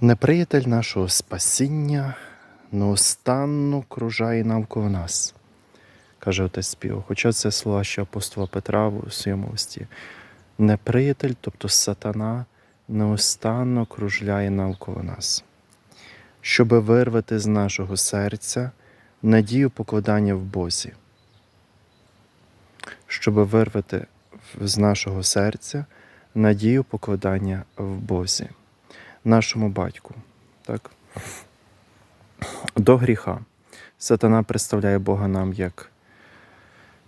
Неприятель нашого спасіння неустанно кружає навколо нас, каже отець спів. Хоча це слова ще апостола Петра у своєму листі. Неприятель, тобто сатана, неустанно кружляє навколо нас, щоб вирвати з нашого серця надію покладання в Бозі, щоб вирвати з нашого серця надію покладання в Бозі, нашому батьку. Так? До гріха сатана представляє Бога нам як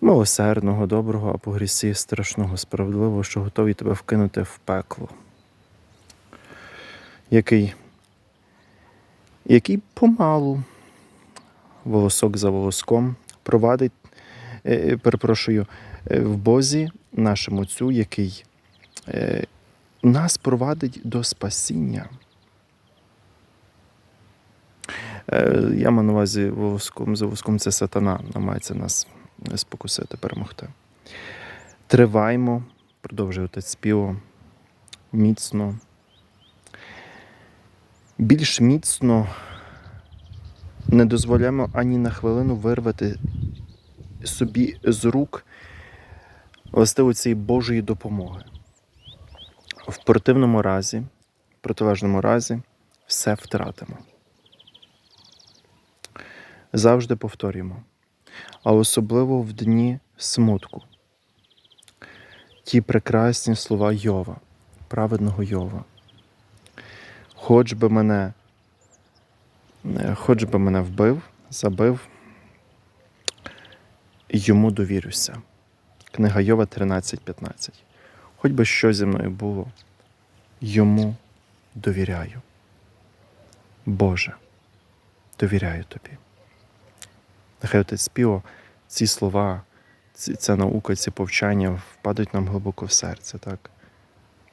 милосердного, доброго, а по грісі страшного, справедливого, що готовий тебе вкинути в пекло, який, який помалу, волосок за волоском, провадить, е, перепрошую, е, в Бозі нашому Отцю, який е, нас провадить до спасіння. Е, Я маю на увазі волоском за волоском це сатана, намагається нас спокусити, перемогти. Триваймо, продовжує отець співо, міцно. Більш міцно не дозволяємо ані на хвилину вирвати собі з рук властиво цієї Божої допомоги. В противному разі, в протилежному разі, все втратимо. Завжди повторюємо, а особливо в дні смутку. Ті прекрасні слова Йова, праведного Йова. Хоч би мене, е, хоч би мене вбив, забив, йому довірюся. Книга Йова 13.15. Хоч би що зі мною було, йому довіряю. Боже, довіряю тобі. Нехай отець співо, ці слова, ці, ця наука, ці повчання впадуть нам глибоко в серце. Так?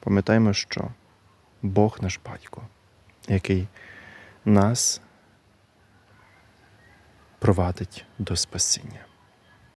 Пам'ятаємо, що Бог наш батько, який нас провадить до спасіння.